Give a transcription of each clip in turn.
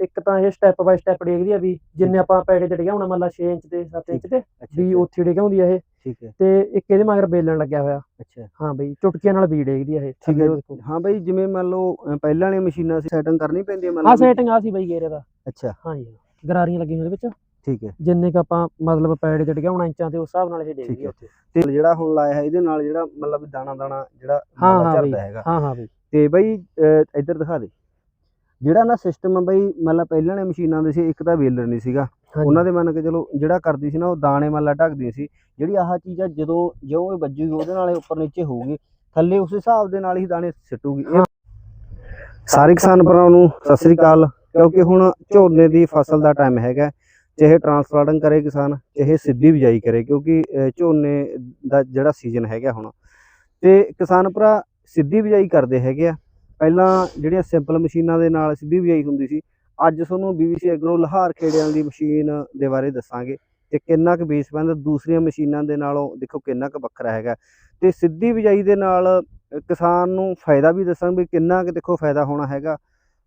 ਇੱਕ ਤਾਂ ਇਹ ਸਟੈਪ ਬਾਈ ਸਟੈਪ ਡੇਗਦੀ ਆ ਵੀ ਜਿੰਨੇ ਆਪਾਂ ਪੈੜੇ ਤੇ ਡਿਗਾਉਣਾ ਮੰਨ ਲਾ 6 ਇੰਚ ਤੇ 7 ਇੰਚ ਤੇ ਵੀ ਉੱਥੇ ਡਿਗਾਉਂਦੀ ਆ ਇਹ। ਠੀਕ ਹੈ। ਤੇ ਇੱਕ ਇਹਦੇ ਮਗਰ ਬੇਲਣ ਲੱਗਿਆ ਹੋਇਆ। ਅੱਛਾ। ਹਾਂ ਬਈ ਚੁਟਕੀਆਂ ਨਾਲ ਵੀ ਡੇਗਦੀ ਆ ਇਹ। ਠੀਕ ਹੈ। ਹਾਂ ਬਈ ਜਿਵੇਂ ਮੰਨ ਲਓ ਪਹਿਲਾਂ ਵਾਲੀਆਂ ਮਸ਼ੀਨਾਂ ਸੀ ਸੈਟਿੰਗ ਕਰਨੀ ਪੈਂਦੀ ਹੈ ਮੰਨ ਆ ਲਓ ਵੀ- ਸੈਟਿੰਗ ਆ ਸੀ ਬਈ ਗੇਰੇ ਦਾ ਅੱਛਾ। ਹਾਂਜੀ ਗਰਾਰੀਆਂ ਲੱਗੀਆਂ ਇਹਦੇ ਵਿੱਚ। ਠੀਕ ਹੈ। ਜਿੰਨੇ ਕ ਆਪਾਂ ਮਤਲਬ ਪੈੜੇ ਤੇ ਡਿਗਾਉਣਾ ਇੰਚਾਂ ਤੇ ਉਸ ਹਿਸਾਬ ਨਾਲ ਇਹ ਡੇਗਦੀ ਹੈ। ਆ ਉੱਥੇ। ਤੇ ਜਿਹੜਾ ਹੁਣ ਲਾਇਆ ਹੈ ਇਹਦੇ ਨਾਲ ਜਿਹੜਾ ਮਤਲਬ ਦਾਣਾ ਦਾਣਾ ਜਿਹੜਾ ਹਾਂ, ਮਤਲਬ ਹਾਂ ਹੈਗਾ। ਹਾਂ ਹਾਂ ਬਈ। ਤੇ ਬਈ ਇੱਧਰ ਦਿਖਾ ਦੇ। ਜਿਹੜਾ ਨਾ ਸਿਸਟਮ ਬਈ ਮਤਲਬ ਪਹਿਲਾਂ ਵਾਲੀਆਂ ਮਸ਼ੀਨਾਂ ਦੇ ਸੀ ਇੱਕ ਤਾਂ ਵੇਲਰ ਨਹੀਂ ਸੀਗਾ। ਉਹਨਾਂ ਦੇ ਮੰਨ ਕੇ ਚਲੋ ਜਿਹੜਾ ਕਰਦੀ ਸੀ ਨਾ ਉਹ ਦਾਣੇ ਮੱਲਾ ਢੱਕਦੀ ਸੀ। ਜਿਹੜੀ ਆਹ ਚੀਜ਼ ਆ ਜਦੋਂ ਜਿਉਂ ਇਹ ਵੱਜੂਗੀ ਉਹਦੇ ਨਾਲ ਇਹ ਉੱਪਰ ਨੀਚੇ ਹੋਊਗੀ। ਥੱਲੇ ਉਸ ਹਿਸਾਬ ਦੇ ਨਾਲ ਹੀ ਦਾਣੇ ਸਿੱਟੂਗੀ। ਸਾਰੇ ਕਿਸਾਨ ਭਰਾਵਾਂ ਨੂੰ ਸਤਿ ਸ੍ਰੀ ਅਕਾਲ। ਕਿਉਂਕਿ ਹੁਣ ਝੋਨੇ ਦੀ ਫਸਲ ਦਾ ਟਾਈਮ ਹੈਗਾ ਚਾਹੇ ਟਰਾਂਸਪਲਾਂਟਿੰਗ ਕਰੇ ਕਿਸਾਨ ਚਾਹੇ ਸਿੱਧੀ ਬਿਜਾਈ ਕਰੇ ਕਿਉਂਕਿ ਝੋਨੇ ਦਾ ਜਿਹੜਾ ਸੀਜ਼ਨ ਹੈਗਾ ਹੁਣ। ਤੇ ਕਿਸਾਨ ਭਰਾ ਸਿੱਧੀ ਬਿਜਾਈ ਕਰਦੇ ਹੈਗੇ ਆ। ਪਹਿਲਾਂ ਜਿਹੜੀਆਂ ਸਿੰਪਲ ਮਸ਼ੀਨਾਂ ਦੇ ਨਾਲ ਸਿੱਧੀ ਬਿਜਾਈ ਹੁੰਦੀ ਸੀ ਅੱਜ ਤੁਹਾਨੂੰ BBC ਐਗਰੋ ਲਹਾਰ ਖੇੜਿਆਂ ਦੀ ਮਸ਼ੀਨ ਦੇ ਬਾਰੇ ਦੱਸਾਂਗੇ ਤੇ ਕਿੰਨਾ ਕੁ ਬੇਸ ਪੈਂਦਾ ਦੂਸਰੀਆਂ ਮਸ਼ੀਨਾਂ ਦੇ ਨਾਲੋਂ ਦੇਖੋ ਕਿੰਨਾ ਕੁ ਵੱਖਰਾ ਹੈਗਾ। ਤੇ ਸਿੱਧੀ ਬਿਜਾਈ ਦੇ ਨਾਲ ਕਿਸਾਨ ਨੂੰ ਫਾਇਦਾ ਵੀ ਦੱਸਾਂਗੇ ਵੀ ਕਿੰਨਾ ਕੁ ਦੇਖੋ ਫਾਇਦਾ ਹੋਣਾ ਹੈਗਾ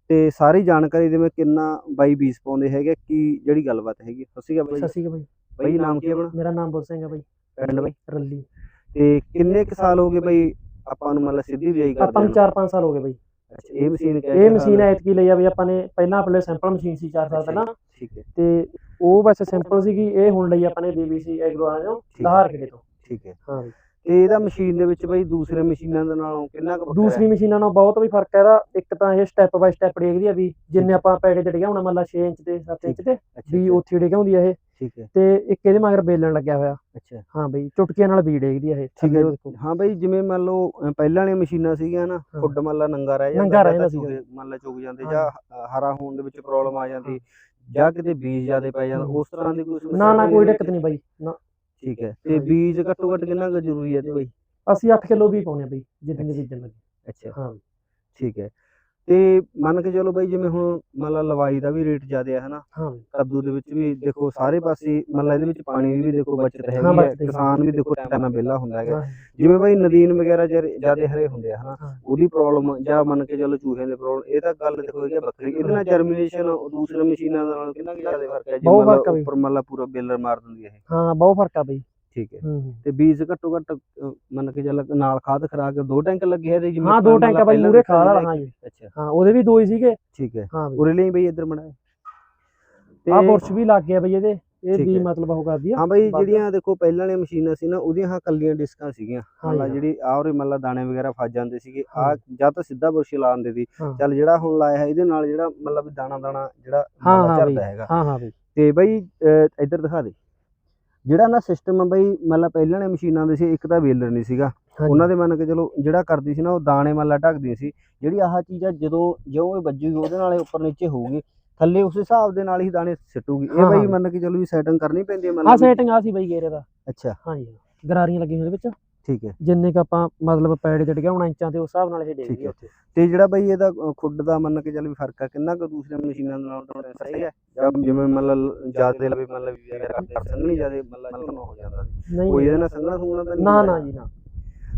ਤੇ ਸਾਰੀ ਜਾਣਕਾਰੀ ਜਿਵੇਂ ਕਿੰਨਾ ਬਾਈ ਬੀਜ ਪਾਉਂਦੇ ਹੈਗੇ ਕੀ ਜਿਹੜੀ ਗੱਲਬਾਤ ਹੈਗੀ। ਸਤਿ ਸ਼੍ਰੀ ਅਕਾਲ ਸਤਿ ਬਾਈ ਸ਼੍ਰੀ ਅਕਾਲ ਬਈ। ਬਾਈ ਨਾਮ ਕੀ ਹੈ ਆਪਣਾ? ਮੇਰਾ ਨਾਮ ਬੁੱਲ ਸਿੰਘ ਬਈ। ਪਿੰਡ ਬਾਈ। ਰੱਲੀ। ਤੇ ਕਿੰਨੇ ਕੁ ਸਾਲ ਹੋ ਗਏ ਬਾਈ ਆਪਾਂ ਨੂੰ ਮਤਲਬ ਸਿੱਧੀ ਬਿਜਾਈ ਕਰਦੇ ਆਪਾਂ ਨੂੰ 4-5 ਸਾਲ ਹੋ ਗਏ ਬਈ। ਅੱਛਾ ਇਹ ਮਸ਼ੀਨ ਇਹ ਮਸ਼ੀਨ ਐਤਕੀ ਲਈ ਆ ਬਈ ਆਪਾਂ ਨੇ ਪਹਿਲਾਂ ਆਪਣੇ ਸੈਂਪਲ ਮਸ਼ੀਨ ਸੀ 4 ਸਾਲ ਪਹਿਲਾਂ। ਠੀਕ ਹੈ। ਤੇ ਉਹ ਬਸ ਸਿੰਪਲ ਸੀਗੀ ਇਹ ਹੁਣ ਲਈ ਆਪਾਂ ਨੇ BBC ਐਗਰੋ ਵਾਲਿਆਂ ਠੀਕ ਲਹਾਰ ਕਿਲੇ ਤੋਂ। ਠੀਕ ਹੈ। ਹਾਂ ਬਈ। ਤੇ ਇਹਦਾ ਮਸ਼ੀਨ ਦੇ ਵਿੱਚ ਬਾਈ ਦੂਸਰੇ ਮਸ਼ੀਨਾਂ ਦੇ ਨਾਲੋਂ ਕਿੰਨਾ ਕੁ ਦੂਸਰੀ ਮਸ਼ੀਨਾਂ ਨਾਲ ਬਹੁਤ ਵੀ ਫ਼ਰਕ ਹੈ ਇਹਦਾ। ਇੱਕ ਤਾਂ ਇਹ ਸਟੈਪ ਬਾਈ ਸਟੈਪ ਡੇਗਦੀ ਆ ਵੀ ਜਿੰਨੇ ਆਪਾਂ ਪੈੜੇ ਤੇ ਡਿਗਾਉਣਾ ਮੰਨ ਲਾ 6 ਇੰਚ ਤੇ 7 ਇੰਚ ਤੇ ਵੀ ਉੱਥੇ ਡਿਗਾਉਂਦੀ ਆ ਇਹ। ਠੀਕ ਹੈ। ਤੇ ਇੱਕ ਇਹਦੇ ਮਗਰ ਬੇਲਣ ਲੱਗਿਆ ਹੋਇਆ। ਅੱਛਾ। ਹਾਂ ਬਈ ਚੁਟਕੀਆਂ ਨਾਲ ਵੀ ਡੇਗਦੀ ਆ ਇਹ ਹੈ। ਬਾਈ ਜਿਵੇਂ ਮੰਨ ਲਓ ਪਹਿਲਾਂ ਵਾਲੀਆਂ ਮਸ਼ੀਨਾਂ ਸੀਗੀਆਂ ਨਾ। ਫੁੱਡ ਮੰਨ ਲਾ ਨੰਗਾ ਰਹਿ ਜਾਂਦਾ ਨੰਗਾ ਰਹਿ ਜਾਂਦਾ ਚੂਹੇ ਮੰਨ ਲਾ ਚੁਗ ਜਾਂਦੇ। ਜਾਂ ਹਰਾ ਹੋਣ ਦੇ ਵਿੱਚ ਪ੍ਰੋਬਲਮ ਆ ਜਾਂਦੀ ਜਾਂ ਕਿਤੇ ਬੀਜ ਜ਼ਿਆਦੇ ਪੈ ਜਾਂਦਾ। ਉਸ ਤਰ੍ਹਾਂ ਦੀ ਕੋਈ ਸਮੱਸਿਆ ਨਾ ਨਾ ਕੋਈ ਦਿੱਕਤ ਨਹੀਂ ਬਾਈ ਨਾ। ਠੀਕ ਹੈ। ਤੇ। ਬੀਜ ਘੱਟੋ ਘੱਟ ਕਿੰਨਾ ਕੁ ਜ਼ਰੂਰੀ ਹੈ ਤੇ ਬਾਈ? ਅਸੀਂ 8 ਕਿਲੋ ਵੀ ਪਾਉਨੇ ਆ ਬਈ ਦੇ ਬੀਜਣ ਲੱਗੇ। ਅੱਛਾ। ਹਾਂ। ਠੀਕ ਹੈ। ਤੇ ਮੰਨ ਕੇ ਚਲੋ ਬਾਈ ਜਿਵੇਂ ਹੁਣ ਮੰਨ ਲਾ ਲਵਾਈ ਦਾ ਵੀ ਰੇਟ ਜ਼ਿਆਦਾ ਹੈ ਹਨਾ? ਹਾਂ ਕੱਦੂ ਦੇ ਵਿੱਚ ਵੀ ਦੇਖੋ ਸਾਰੇ ਪਾਸੇ ਮੰਨ ਲਾ ਇਹਦੇ ਵਿੱਚ ਪਾਣੀ ਦੀ ਵੀ ਦੇਖੋ ਬਚਤ ਹੈਗੀ ਹਾਂ। ਕਿਸਾਨ ਵੀ ਦੇਖੋ ਟਾਈਮ ਨਾਲ ਵਿਹਲਾ ਹੁੰਦਾ ਹੈਗਾ। ਜਿਵੇਂ ਬਾਈ ਨਦੀਨ ਵਗੈਰਾ ਜ਼ਿਆਦਾ ਹਰੇ ਹੁੰਦੇ ਆ ਹਨਾ। ਉਹਦੀ ਪ੍ਰੋਬਲਮ ਜਾਂ ਮੰਨ ਕੇ ਚਲੋ ਚੂਹਿਆਂ ਦੀ ਪ੍ਰੋਬਲਮ ਇਹ ਤਾਂ ਗੱਲ ਦੇਖੋ ਹੈਗੀ ਵੱਖਰੀ। ਇਹਦੇ ਨਾਲ ਜਰਮੀਨੇਸ਼ਨ ਦੂਸਰੇ ਮਸ਼ੀਨਾਂ ਨਾਲ ਕਿੰਨਾ ਕੁ ਜ਼ਿਆਦਾ ਫ਼ਰਕ ਹੈ? ਜੇ ਬਈ। ਉੱਪਰ ਮੰਨ ਲਾ ਪੂਰਾ ਬੇਲਰ ਮਾਰ ਦਿੰਦੀ ਹੈ ਇਹ। ਹਾਂ ਬਹੁਤ ਫ਼ਰਕ ਆ ਬਈ। ਠੀਕ ਹੈ। ਤੇ ਬੀਜ ਘੱਟੋ ਘੱਟ ਮੰਨ ਕੇ ਚੱਲ ਨਾਲ ਖਾਦ ਖਰਾ ਕੇ ਦੋ ਟੈਂਕ ਲੱਗੇ ਹੈ ਤੇ ਜਿਵੇਂ ਹਾਂ ਦੋ ਟੈਂਕ ਆ ਬਾਈ ਮੂਰੇ ਖਾਦ ਵਾਲਾ ਹਾਂ ਜੀ। ਅੱਛਾ। ਹਾਂ ਉਹਦੇ ਵੀ ਦੋ ਹੀ ਸੀਗੇ। ਠੀਕ ਹੈ। ਉਰੇ ਲਈ ਬਈ ਇੱਧਰ ਮੜਾ। ਆ ਬੁਰਸ਼ ਵੀ ਲੱਗ ਗਿਆ ਬਈ ਇਹਦੇ। ਇਹ ਵੀ। ਮਤਲਬ ਉਹ ਕਰਦੀ ਆ। ਹਾਂ ਬਈ ਜਿਹੜੀਆਂ ਦੇਖੋ ਪਹਿਲਾਂ ਵਾਲੀਆਂ ਮਸ਼ੀਨਾਂ ਸੀ ਨਾ ਉਹਦੀਆਂ ਹਾਂ ਕੱਲੀਆਂ ਡਿਸਕਾਂ ਸੀਗੀਆਂ। ਜੀ, ਜਿਹੜੀ ਆਹ ਉਰੇ ਮੰਨ ਲਾ ਦਾਣੇ ਵਗੈਰਾ ਫਸ ਜਾਂਦੇ ਸੀਗੇ। ਆ। ਜਾਂ। ਤਾਂ ਸਿੱਧਾ ਬੁਰਸ਼ ਲਾ ਦਿੰਦੇ ਸੀ। ਚੱਲ ਜਿਹੜਾ ਹੁਣ ਲਾਇਆ ਹੈ ਇਹਦੇ ਨਾਲ ਜਿਹੜਾ ਮਤਲਬ ਦਾਣਾ ਦਾਣਾ ਜਿਹੜਾ ਝੜਦਾ ਹੈਗਾ। ਹਾਂ ਹਾਂ ਬਈ। ਤੇ ਬਈ ਇੱਧਰ ਦਿਖਾ ਦੇ। ਜਿਹੜਾ ਨਾ ਸਿਸਟਮ ਆ ਬਈ ਮੰਨ ਲਾ ਪਹਿਲਾਂ ਵਾਲੀਆਂ ਮਸ਼ੀਨਾਂ ਦੇ ਸੀ ਇੱਕ ਤਾਂ ਵੇਲਰ ਨਹੀਂ ਸੀਗਾ। ਉਹਨਾਂ ਦੇ ਮੰਨ ਕੇ ਚਲੋ ਜਿਹੜਾ ਕਰਦੀ ਸੀ ਨਾ ਉਹ ਦਾਣੇ ਮੰਨ ਲਾ ਢੱਕਦੀ ਸੀ। ਜਿਹੜੀ ਆਹ ਚੀਜ਼ ਆ ਜਦੋਂ ਜਿਉਂ ਇਹ ਵੱਜੂਗੀ ਉਹਦੇ ਨਾਲ ਇਹ ਉੱਪਰ ਨੀਚੇ ਹੋਊਗੀ। ਥੱਲੇ ਉਸ ਹਿਸਾਬ ਦੇ ਨਾਲ ਹੀ ਦਾਣੇ ਸਿੱਟੂਗੀ। ਇਹ ਹਾਂ, ਬਈ ਹਾਂ। ਮੰਨ ਕੇ ਚਲੋ ਵੀ ਸੈਟਿੰਗ ਕਰਨੀ ਪੈਂਦੀ ਹੈ ਲਾ ਵੀ- ਸੈਟਿੰਗ ਆ ਸੀ ਬਈ ਗੇਰੇ ਦਾ। ਅੱਛਾ। ਹਾਂਜੀ। ਗਰਾਰੀਆਂ ਲੱਗੀਆਂ ਇਹਦੇ ਵਿੱਚ। ਠੀਕ ਹੈ। ਜਿੰਨੇ ਕ ਆਪਾਂ ਮਤਲਬ ਪੈੜੇ ਤੇ ਡਿਗਾਉਣਾ ਇੰਚਾਂ ਤੇ ਉਸ ਹਿਸਾਬ ਨਾਲ ਇਹ ਡੇਗਦੀ ਉੱਥੇ। ਤੇ ਜਿਹੜਾ ਬਈ ਇਹਦਾ ਖੁੱਡ ਦਾ ਮੰਨ ਕੇ ਚੱਲ ਵੀ ਫ਼ਰਕ ਆ ਕਿੰਨਾ ਕੁ ਦੂਸਰੀਆਂ ਮਸ਼ੀਨਾਂ ਨਾਲ ਥੋੜਾ ਸਹੀ ਹੈ। ਜਾਂ ਜਿਵੇਂ ਮੰਨ ਲਾ ਜ਼ਿਆਦਾ ਲਵੇ ਕਰਦੇ ਸੰਘਣੀ ਜ਼ਿਆਦਾ ਮੰਨ ਹੋ ਜਾਂਦਾ ਕੋਈ ਇਹਦੇ ਨਾਲ ਸੰਘਣਾ ਸੁੰਘਣਾ ਤਾਂ ਨਹੀਂ ਨਾ? ਨਾ ਜੀ ਨਾ।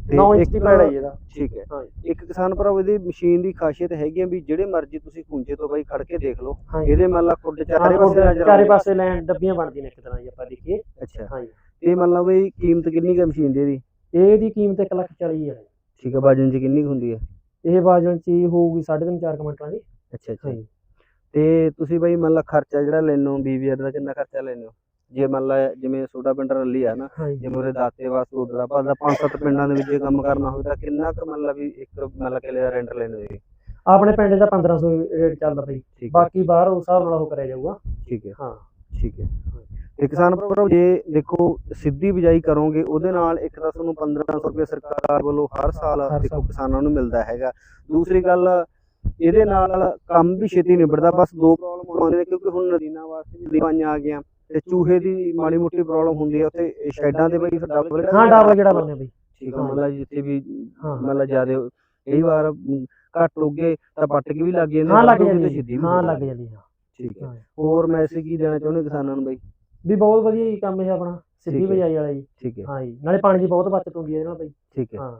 ਤੇ 9 ਇੰਚ ਇੱਕ- ਦੀ ਪੈੜਾ ਹੀ ਇਹਦਾ। ਠੀਕ ਹੈ। ਇੱਕ ਕਿਸਾਨ ਭਰਾ ਇਹਦੀ ਮਸ਼ੀਨ ਦੀ ਖਾਸੀਅਤ ਹੈਗੀ ਆ ਵੀ ਜਿਹੜੇ ਮਰਜ਼ੀ ਤੁਸੀਂ ਖੁੰਝੇ ਤੋਂ ਬਾਈ ਖੜ ਕੇ ਦੇਖ ਲਓ। ਇਹਦੇ ਮੰਨ ਲਾ ਖੁੱਡ ਚਾਰੇ ਚਾਰੇ ਪਾਸੇ ਲੈਣ ਡੱਬੀਆਂ ਬਣਦੀਆਂ ਨੇ ਇੱਕ ਤਰ੍ਹਾਂ ਦੀ ਆਪਾਂ ਦੇਖੀਏ। ਅੱਛਾ। ਹਾਂਜੀ ਤੇ ਮੰਨ ਲਾ ਬਈ ਕੀਮਤ ਕਿੰਨੀ ਕੁ ਮਸ਼ੀਨ ਦੀ ਇਹਦੀ? ਇਹਦੀ ਕੀਮਤ 1 ਲੱਖ 40 ਹਜ਼ਾਰ। ਹੈ ਠੀਕ ਹੈ ਵਜਨ ਚ ਕਿੰਨੀ ਕੁ ਹੁੰਦੀ ਹੈ ਇਹ ਬਾਜਣ ਚ ਹੀ ਹੋਊਗੀ 3.5 4 ਕੁਇੰਟਲਾਂ ਦੀ। ਅੱਛਾ ਅੱਛਾ। ਹਾਂਜੀ। ਤੇ ਤੁਸੀਂ ਬਈ ਮੰਨ ਲਾ ਖਰਚਾ ਜਿਹੜਾ ਲੈਨੋ ਬੀਵੀਆਰ ਦਾ ਕਿੰਨਾ ਖਰਚਾ ਲੈਨੋ ਜੇ ਮੰਨ ਲਾ ਜਿਵੇਂ ਛੋਟਾ ਪਿੰਡ ਰੱਲੀ ਆ ਨਾ ਹਾਂਜੀ। ਜੇ ਮੋਰੇ ਦਾਤੇ ਵਾਸਤੇ ਉਧਰ ਆਪਾਂ ਦਾ ਪੰਜ ਸੱਤ ਪਿੰਡਾਂ ਦੇ ਵਿੱਚ ਜੇ ਕੰਮ ਕਰਨਾ ਹੋਵੇ ਤਾਂ ਕਿੰਨਾ ਕੁ ਮੰਨ ਲਾ ਵੀ ਇੱਕ ਮੰਨ ਲਾ ਕਿਲੇ ਦਾ ਰੈਂਟ ਲੈਂਦੇ ਜੀ? ਆਪਣੇ ਪਿੰਡ ਦਾ 1500 ਰੇਟ ਚੱਲਦਾ ਠੀਕ ਹੈ ਬਾਕੀ ਬਾਹਰ ਉਸ ਹਿਸਾਬ ਨਾਲ ਉਹ ਕਰਿਆ ਜਾਊਗਾ। ਠੀਕ ਹੈ ਹਾਂ। ਠੀਕ ਹੈ ਤੇ ਕਿਸਾਨ ਭਰਾਵੋ ਜੇ ਦੇਖੋ ਸਿੱਧੀ ਬਿਜਾਈ ਕਰੋਗੇ ਉਹਦੇ ਨਾਲ ਇੱਕ ਤਾਂ ਤੁਹਾਨੂੰ 1500 ਰੁਪਏ ਸਰਕਾਰ ਵੱਲੋਂ ਹਰ ਸਾਲ ਦੇਖੋ। ਕਿਸਾਨਾਂ ਨੂੰ ਮਿਲਦਾ ਹੈਗਾ ਦੂਸਰੀ ਗੱਲ ਇਹਦੇ ਨਾਲ ਕੰਮ ਵੀ ਛੇਤੀ ਨਿਬੜਦਾ ਬਸ ਦੋ ਪ੍ਰੋਬਲਮ ਆਉਂਦੀਆਂ ਨੇ ਕਿਉਂਕਿ ਹੁਣ ਨਦੀਨਾਂ ਵਾਸਤੇ ਵੀ ਦੀਵਾਈਆਂ ਆ ਗਈਆਂ ਤੇ ਚੂਹੇ ਦੀ ਮਾੜੀ ਮੋਟੀ ਪ੍ਰੋਬਲਮ ਹੁੰਦੀ ਹੈ ਉੱਥੇ ਸ਼ੈਡਾਂ ਦੇ ਬਈ ਡਬਲ ਹਾਂ ਡਬਲ ਜਿਹੜਾ ਲਾਉਂਦੇ ਬਈ ਠੀਕ ਹੈ। ਮਤਲਬ ਜਿੱਥੇ ਵੀ ਹਾਂ ਮਤਲਬ ਜ਼ਿਆਦਾ ਕਈ ਵਾਰ ਘੱਟ ਉੱਗੇ ਤਾਂ ਪੱਟ ਕੇ ਵੀ ਲੱਗ ਜਾਂਦੇ ਹਾਂ ਲੱਗ ਜਾਂਦੀ ਹੈ। ਲੱਗ ਜਾਂਦੀ ਹੈ ਠੀਕ ਹਾਂ। ਹੋਰ ਮੈਸੇਜ ਕੀ ਦੇਣਾ ਚਾਹੁੰਦੇ ਕਿਸਾਨਾਂ ਨੂੰ ਬਈ ਵੀ ਬਹੁਤ ਵਧੀਆ ਜੀ ਕੰਮ ਇਹ ਆਪਣਾ ਸਿੱਧੀ ਠੀਕ ਹੈ। ਬਜਾਈ ਵਾਲਾ ਜੀ। ਠੀਕ ਹੈ। ਹਾਂ ਜੀ ਨਾਲੇ ਪਾਣੀ ਦੀ ਬਹੁਤ ਬਚਤ ਹੁੰਦੀ ਹੈ ਇਹਦੇ ਨਾਲ ਬਈ। ਠੀਕ ਹੈ। ਹਾਂ।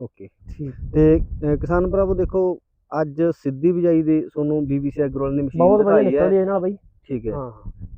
ਓਕੇ। ਠੀਕ। ਤੇ ਕਿਸਾਨ ਭਰਾਵੋ ਦੇਖੋ ਅੱਜ ਸਿੱਧੀ ਬਿਜਾਈ ਦੇ ਤੁਹਾਨੂੰ ਬੀਬੀਸੀ ਐਗਰੋਲ ਨੇ ਮਸ਼ੀਨ ਬਹੁਤ ਵਧੀਆ ਦਿਖਾਈ ਨਿਕਲਦੀ ਹੈ ਇਹਦੇ ਨਾਲ ਬਾਈ। ਠੀਕ ਹੈ। ਹਾਂ।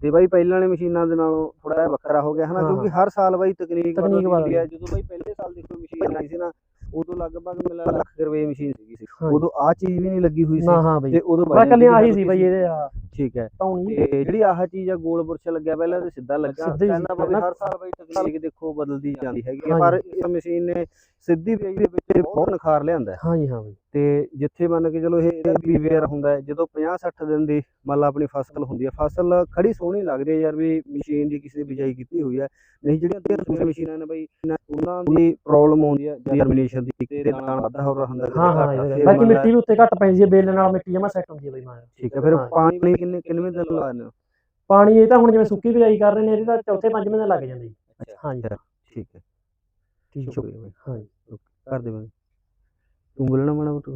ਤੇ ਬਾਈ ਪਹਿਲਾਂ ਵਾਲੇ ਮਸ਼ੀਨਾਂ ਦੇ ਨਾਲੋਂ ਥੋੜਾ ਜਿਹਾ ਵੱਖਰਾ ਹੋ ਗਿਆ ਹਨਾ? ਹਾਂ, ਕਿਉਂਕਿ ਹਰ ਸਾਲ ਬਾਈ ਤਕਨੀਕ ਤਕਨੀਕ ਬਦਲਦੀ ਹੈ। ਜਦੋਂ ਬਾਈ ਪਹਿਲੇ ਸਾਲ ਦੀ ਕੋਈ ਮਸ਼ੀਨ ਆਈ ਸੀ ਨਾ ਉਦੋਂ ਲਗਭਗ ਮੈਨੂੰ ਲੱਖ ਰੁਪਏ ਮਸ਼ੀਨ ਸੀਗੀ ਸੀ ਹਾਂਜੀ। ਉਦੋਂ ਆ ਚੀਜ਼ ਵੀ ਨਹੀਂ ਲੱਗੀ ਹੋਈ ਸੀ ਹਾਂ ਬਾਈ ਤੇ ਉਦੋਂ ਬਸ ਕੱਲੇ ਆਹੀ ਸੀ ਬਾਈ। ਇਹਦੇ ਆ ਠੀਕ ਹੈ ਟੌਣੀ ਤੇ ਜਿਹੜੀ ਆਹ ਚੀਜ਼ ਆ ਗੋਲ ਬੁਰਸ਼ ਲੱਗਿਆ ਪਹਿਲਾਂ ਤੇ ਸਿੱਧਾ ਲੱਗਾ ਸਿੱਧਾ ਹੀ ਕਹਿੰਦਾ ਸੀ, ਹਰ ਸਾਲ ਬਾਈ ਤਕਨੀਕ ਦੇਖੋ ਬਦਲਦੀ ਜਾਂਦੀ ਹੈਗੀ ਆ। ਪਰ ਇਸ ਮਸ਼ੀਨ ਨੇ ਸਿੱਧੀ ਬਿਜਾਈ ਦੇ ਵਿੱਚ ਬਹੁਤ ਨਿਖਾਰ ਲਿਆਂਦਾ। ਹਾਂਜੀ ਹਾਂ ਬਾਈ। ਤੇ ਜਿੱਥੇ ਮੰਨ ਕੇ ਚਲੋ ਇਹ ਬੀਵੇਅਰ ਹੁੰਦਾ ਜਦੋਂ 50 60 ਦਿਨ ਦੀ ਮੰਨ ਲਾ ਆਪਣੀ ਫਸਲ ਹੁੰਦੀ ਹੈ ਫਸਲ ਖੜੀ ਸੋਹਣੀ ਲੱਗਦੀ ਹੈ ਯਾਰ ਵੀ ਮਸ਼ੀਨ ਦੀ ਕਿਸੇ ਦੀ ਬਿਜਾਈ ਕੀਤੀ ਹੋਈ ਹੈ। ਨਹੀਂ ਜਿਹੜੀਆਂ ਦੂਸਰੀਆਂ ਮਸ਼ੀਨਾਂ ਨੇ ਬਈ ਉਹਨਾਂ ਦੀ ਪ੍ਰੋਬਲਮ ਆਉਂਦੀ ਹੈ ਜਰਮੀਨੇਸ਼ਨ ਦੀ ਤੇ ਦਾਣਾ ਵਾਧਾ ਹੋ ਰਿਹਾ ਹੁੰਦਾ ਹਾਂ ਹਾਂ ਬਾਕੀ ਮਿੱਟੀ ਵੀ ਉੱਤੇ ਘੱਟ ਪੈਂਦੀ ਹੈ ਬੇਲਣ ਨਾਲ ਮਿੱਟੀ ਜਮਾ ਸੈੱਟ ਹੁੰਦੀ ਹੈ ਬਾਈ ਮਾਰ ਠੀਕ ਹੈ ਫਿਰ। ਪਾਣੀ ਕਿੰਨੇ ਕਿੰਨੇ ਦਿਨ ਲਾਉਂਦੇ ਹੋ? ਪਾਣੀ ਇਹ ਤਾਂ ਹੁਣ ਜਿਵੇਂ ਸੁੱਕੀ ਬਿਜਾਈ ਕਰ ਰਹੇ ਨੇ ਇਹਦੇ ਤਾਂ ਚੌਥੇ ਪੰਜਵੇਂ ਦਿਨ ਲੱਗ ਜਾਂਦੇ ਜੀ। ਹਾਂਜੀ। ਠੀਕ ਹੈ। ਠੀਕ ਸ਼ੁਕਰੀਆ ਬਾਈ। ਹਾਂਜੀ ਕਰ ਦੇ ਬਾਈ। ਤੂੰ ਬੋਲਣਾ ਮਾੜਾ ਮੋਟਾ।